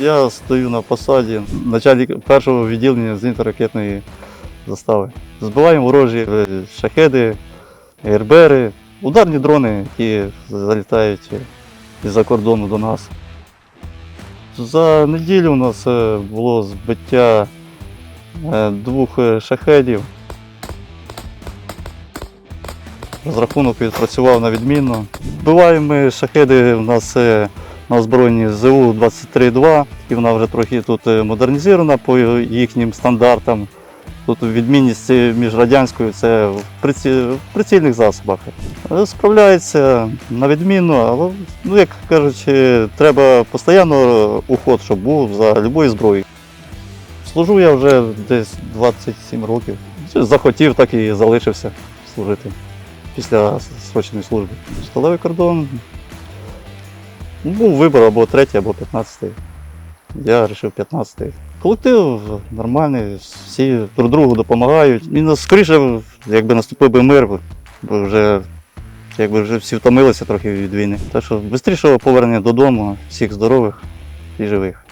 Я стою на посаді начальник першого відділення зенітно-ракетної застави. Збиваємо ворожі е, шахеди, РБРи, ударні дрони, які залітають із-за кордону до нас. За неділю у нас е, було збиття е, двох е, шахедів. Розрахунок відпрацював на відмінно. Вбиваємо ми шахеди у нас е, на озброєнні ЗУ-23-2, і вона вже трохи тут е, модернізована по їхнім стандартам. Тут відмінність е, між радянською це в, приці... в прицільних засобах. Е, Справляється на відмінно, але, ну, як кажуть, е, треба постійно уход, щоб був за будь-якою зброєю. Служу я вже десь 27 років. Захотів, так і залишився служити після срочної служби. Сталевий кордон. Ну, Був вибір або третій, або 15. Я вирішив 15. Колектив нормальний, всі друг другу допомагають. І ну, скоріше, якби наступив би мир, бо вже, якби вже всі втомилися трохи від війни. Так що швидше повернення додому, всіх здорових і живих.